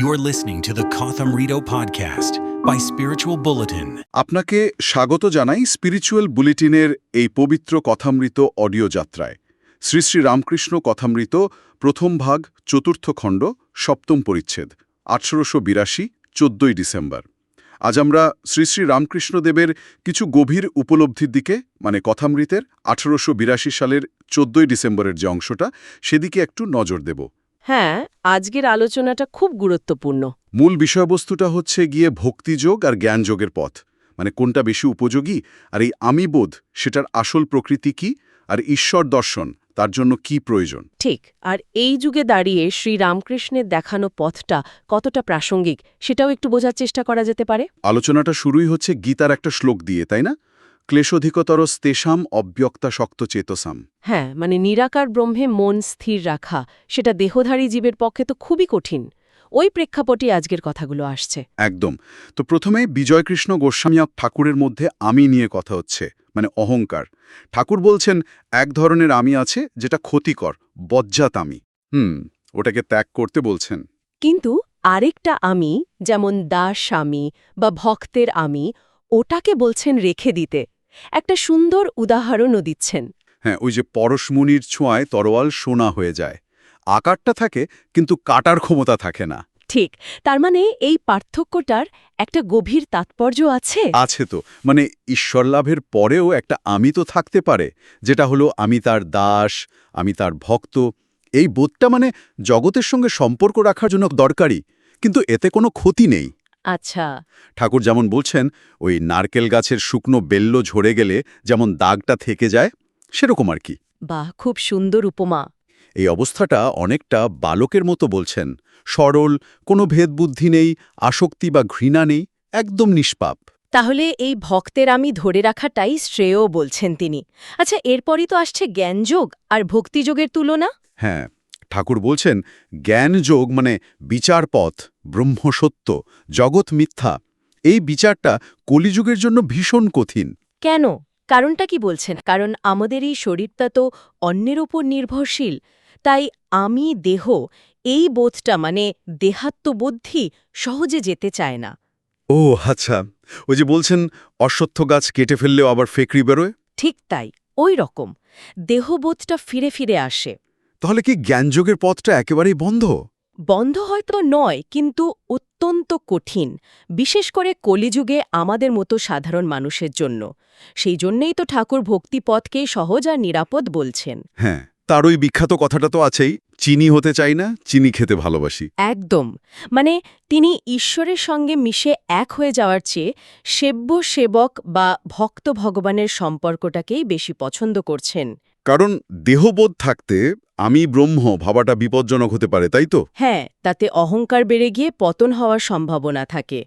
You're listening to the Kotham Rito podcast by Spiritual Bulletin. আপনাকে স্বাগত জানাই spiritual বুলেটিনের এই পবিত্র কথামৃত অডিও যাত্রায়। শ্রী শ্রী রামকৃষ্ণ কথামৃত, প্রথম ভাগ, চতুর্থ খণ্ড, সপ্তম পরিচ্ছেদ, আঠারোশো বিরাশি, চোদ্দই ডিসেম্বর। আজ আমরা শ্রী শ্রী রামকৃষ্ণদেবের কিছু গভীর উপলব্ধির দিকে মানে কথামৃতের আঠারোশো বিরাশি সালের চোদ্দই ডিসেম্বরের যে অংশটা, সেদিকে একটু নজর দেব। হ্যাঁ আজকের আলোচনাটা খুব গুরুত্বপূর্ণ। মূল বিষয়বস্তুটা হচ্ছে গিয়ে ভক্তিযোগ আর জ্ঞানযোগের পথ। মানে কোনটা বেশি উপযোগী আর এই আমি বোধ সেটার আসল প্রকৃতি কি আর ঈশ্বর দর্শন তার জন্য কি প্রয়োজন? ঠিক আর এই যুগে দাঁড়িয়ে শ্রী রামকৃষ্ণের দেখানো পথটা কতটা প্রাসঙ্গিক সেটাও একটু বোঝার চেষ্টা করা যেতে পারে। আলোচনাটা শুরুই হচ্ছে গীতার একটা শ্লোক দিয়ে তাই না? ক্লেশোধিকতর স্তেষাম অব্যক্তা শক্ত চেতসাম। হ্যাঁ মানে নিরাকার ব্রহ্মে মন স্থির রাখা সেটা দেহধারী জীবের পক্ষে তো খুবই কঠিন। ওই প্রেক্ষাপটে আজকের কথাগুলো আসছে। একদম। তো প্রথমে বিজয়কৃষ্ণ গোস্বামী ঠাকুরের মধ্যে আমি নিয়ে কথা হচ্ছে মানে অহংকার। ঠাকুর বলছেন এক ধরনের আমি আছে যেটা ক্ষতিকর বজ্জাত আমি। হুম ওটাকে ত্যাগ করতে বলছেন। কিন্তু আরেকটা আমি যেমন দাস আমি বা ভক্তের আমি ওটাকে বলছেন রেখে দিতে। একটা সুন্দর উদাহরণও দিচ্ছেন। হ্যাঁ ওই যে পরশমুনির ছোঁয়ায় তরোয়াল সোনা হয়ে যায়। আকারটা থাকে কিন্তু কাটার ক্ষমতা থাকে না। ঠিক তার মানে এই পার্থক্যটার একটা গভীর তাৎপর্য আছে? আছে তো মানে ঈশ্বর লাভের পরেও একটা আমি তো থাকতে পারে যেটা হলো আমি তার দাস আমি তার ভক্ত। এই বোধটা মানে জগতের সঙ্গে সম্পর্ক রাখার জন্য দরকারি কিন্তু এতে কোনো ক্ষতি নেই। আচ্ছা। ঠাকুর যেমন বলছেন ওই নারকেল গাছের শুকনো বেল্ল ঝরে গেলে যেমন দাগটা থেকে যায় সেরকম আর কি। বাহ খুব সুন্দর উপমা। এই অবস্থাটা অনেকটা বালকের মতো বলছেন। সরল কোনো ভেদবুদ্ধি নেই আসক্তি বা ঘৃণা নেই একদম নিষ্পাপ। তাহলে এই ভক্তের আমি ধরে রাখাটাই শ্রেয় বলছেন তিনি। আচ্ছা এরপরই তো আসছে জ্ঞানযোগ আর ভক্তিযোগের তুলনা? হ্যাঁ। ঠাকুর বলছেন জ্ঞান যোগ মানে বিচার পথ ব্রহ্মসত্য জগৎ মিথ্যা। এই বিচারটা কলিযুগের জন্য ভীষণ কঠিন। কেন? কারণটা কি বলছেন? কারণ আমাদের এই শরীরটা তো অন্যের ওপর নির্ভরশীল। তাই আমি দেহ এই বোধটা মানে দেহাত্মবুদ্ধি সহজে যেতে চায় না। ও আচ্ছা। ওই যে বলছেন অশ্বত্থ গাছ কেটে ফেললেও আবার ফেকরি বেরোয়? ঠিক তাই ওই রকম। দেহবোধটা ফিরে ফিরে আসে। তাহলে কি জ্ঞানযোগের পথটা একেবারেই বন্ধ? বন্ধ হয়তো নয় কিন্তু অত্যন্ত কঠিন বিশেষ করে কলিযুগে আমাদের মতো সাধারণ মানুষের জন্য। সেই জন্যেই তো ঠাকুর ভক্তিপথকেই সহজ আর নিরাপদ বলছেন। হ্যাঁ তার ওই বিখ্যাত কথাটা তো আছেই চিনি হতে চাই না চিনি খেতে ভালোবাসি। একদম। মানে তিনি ঈশ্বরের সঙ্গে মিশে এক হয়ে যাওয়ার চেয়ে সেব্য সেবক বা ভক্ত ভগবানের সম্পর্কটাকেই বেশি পছন্দ করছেন। কারণ দেহবোধ থাকতে আমি ব্রহ্ম ভাবাটা বিপজ্জনক হতে পারে তাই তো? হ্যাঁ তাতে অহংকার বেড়ে গিয়ে পতন হওয়ার সম্ভাবনা থাকে।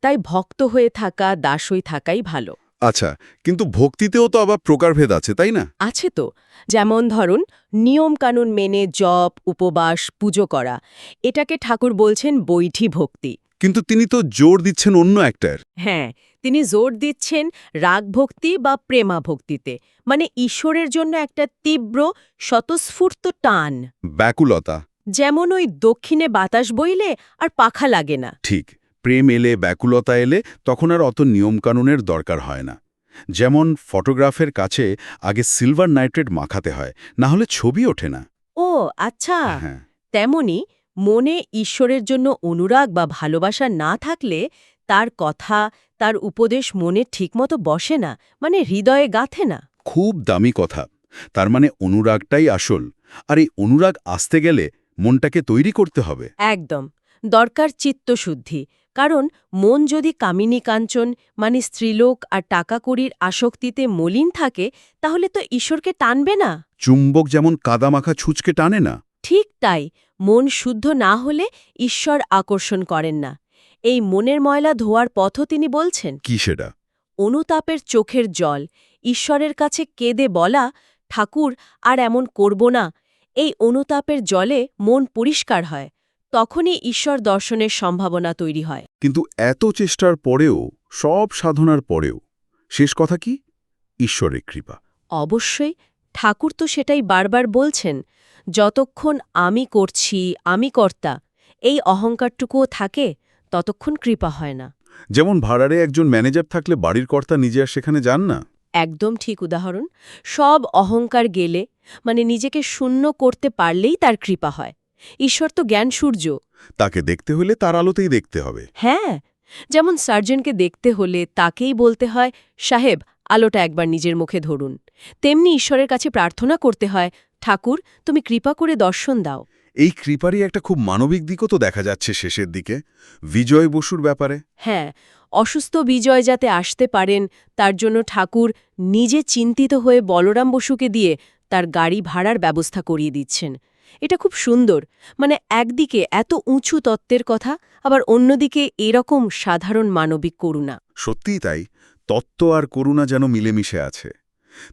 তাই ভক্ত হয়ে থাকা দাস হয়ে থাকাই ভালো। আচ্ছা কিন্তু ভক্তিতেও তো আবার প্রকারভেদ আছে তাই না? আছে তো। যেমন ধরুন নিয়মকানুন মেনে জপ উপবাস পুজো করা এটাকে ঠাকুর বলছেন বৈঠি ভক্তি। কিন্তু তিনি তো জোর দিচ্ছেন অন্য একটার। হ্যাঁ তিনি জোর দিচ্ছেন রাগ ভক্তি বা প্রেমা ভক্তিতে মানে ঈশ্বরের জন্য একটা তীব্র স্বতঃস্ফূর্ত টান। ব্যাকুলতা। যেমন ওই দক্ষিণে বাতাস বইলে আর পাখা লাগে না। ঠিক প্রেম এলে ব্যাকুলতা এলে তখন আর অত নিয়মকানুনের দরকার হয় না। যেমন ফটোগ্রাফের কাছে আগে সিলভার নাইট্রেট মাখাতে হয় না হলে ছবি ওঠে না। ও আচ্ছা। হ্যাঁ। তেমনি মনে ঈশ্বরের জন্য অনুরাগ বা ভালোবাসা না থাকলে তার কথা তার উপদেশ মনে ঠিকমতো বসে না মানে হৃদয়ে গাথে না। খুব দামি কথা। তার মানে অনুরাগটাই আসল। আর এই অনুরাগ আসতে গেলে মনটাকে তৈরি করতে হবে। একদম। দরকার চিত্তশুদ্ধি। কারণ মন যদি কামিনী কাঞ্চন মানে স্ত্রীলোক আর টাকাকড়ির আসক্তিতে মলিন থাকে তাহলে তো ঈশ্বরকে টানবে না। চুম্বক যেমন কাদামাখা ছুঁচকে টানে না। ঠিক তাই। মন শুদ্ধ না হলে ঈশ্বর আকর্ষণ করেন না। এই মনের ময়লা ধোয়ার পথও তিনি বলছেন। কি সেটা? অনুতাপের চোখের জল ঈশ্বরের কাছে কেঁদে বলা ঠাকুর আর এমন করব না। এই অনুতাপের জলে মন পরিষ্কার হয় তখনই ঈশ্বর দর্শনের সম্ভাবনা তৈরি হয়। কিন্তু এত চেষ্টার পরেও সব সাধনার পরেও শেষ কথা কি? ঈশ্বরের কৃপা। অবশ্যই ঠাকুর তো সেটাই বারবার বলছেন যতক্ষণ আমি করছি আমি কর্তা। এই অহংকারটুকুও থাকে ততক্ষণ কৃপা হয় না। যেমন ভাড়ারে একজন ম্যানেজার থাকলে বাড়ির কর্তা নিজে আর সেখানে যান না? একদম ঠিক উদাহরণ। সব অহংকার গেলে মানে নিজেকে শূন্য করতে পারলেই তার কৃপা হয়। ঈশ্বর তো জ্ঞান সূর্য। তাকে দেখতে হলে তার আলোতেই দেখতে হবে। হ্যাঁ যেমন সার্জনকে দেখতে হলে তাকেই বলতে হয় সাহেব আলোটা একবার নিজের মুখে ধরুন। তেমনি ঈশ্বরের কাছে প্রার্থনা করতে হয় ঠাকুর তুমি কৃপা করে দর্শন দাও। এই কৃপারই একটা খুব মানবিক দিকও তো দেখা যাচ্ছে শেষের দিকে। বিজয় বসুর ব্যাপারে। হ্যাঁ অসুস্থ বিজয় যাতে আসতে পারেন তার জন্য ঠাকুর নিজে চিন্তিত হয়ে বলরাম বসুকে দিয়ে তার গাড়ি ভাড়ার ব্যবস্থা করিয়ে দিচ্ছেন। এটা খুব সুন্দর। মানে একদিকে এত উঁচু তত্ত্বের কথা আবার অন্যদিকে এরকম সাধারণ মানবিক করুণা। সত্যিই তাই। তত্ত্ব আর করুণা যেন মিলেমিশে আছে।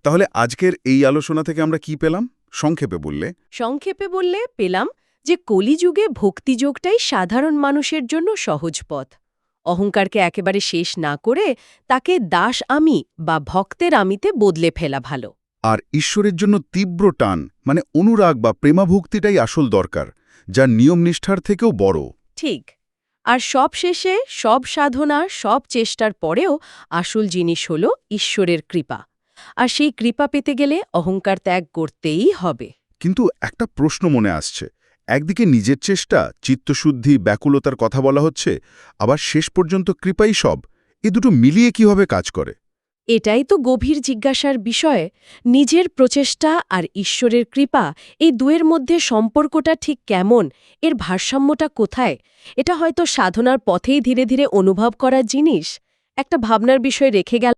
তাহলে আজকের এই আলোচনা থেকে আমরা কি পেলাম? সংক্ষেপে বললে সংক্ষেপে বললে পেলাম যে কলিযুগে ভক্তিযোগটাই সাধারণ মানুষের জন্য সহজ পথ। অহংকারকে একেবারে শেষ না করে তাকে দাস আমি বা ভক্তের আমিতে বদলে ফেলা ভালো। আর ঈশ্বরের জন্য তীব্র টান মানে অনুরাগ বা প্রেমাভক্তিটাই আসল দরকার যা নিয়মনিষ্ঠার থেকেও বড়। ঠিক। আর সব শেষে সব সাধনা সব চেষ্টার পরেও আসল জিনিস হল ঈশ্বরের কৃপা। আর সেই কৃপা পেতে গেলে অহংকার ত্যাগ করতেই হবে। কিন্তু একটা প্রশ্ন মনে আসছে। একদিকে নিজের চেষ্টা চিত্তশুদ্ধি ব্যাকুলতার কথা বলা হচ্ছে আবার শেষ পর্যন্ত কৃপাই সব। এ দুটো মিলিয়ে কীভাবে কাজ করে? এটাই তো গভীর জিজ্ঞাসার বিষয়। নিজের প্রচেষ্টা আর ঈশ্বরের কৃপা এই দুয়ের মধ্যে সম্পর্কটা ঠিক কেমন? এর ভারসাম্যটা কোথায়? এটা হয়তো সাধনার পথেই ধীরে ধীরে অনুভব করার জিনিস। একটা ভাবনার বিষয় রেখে গেল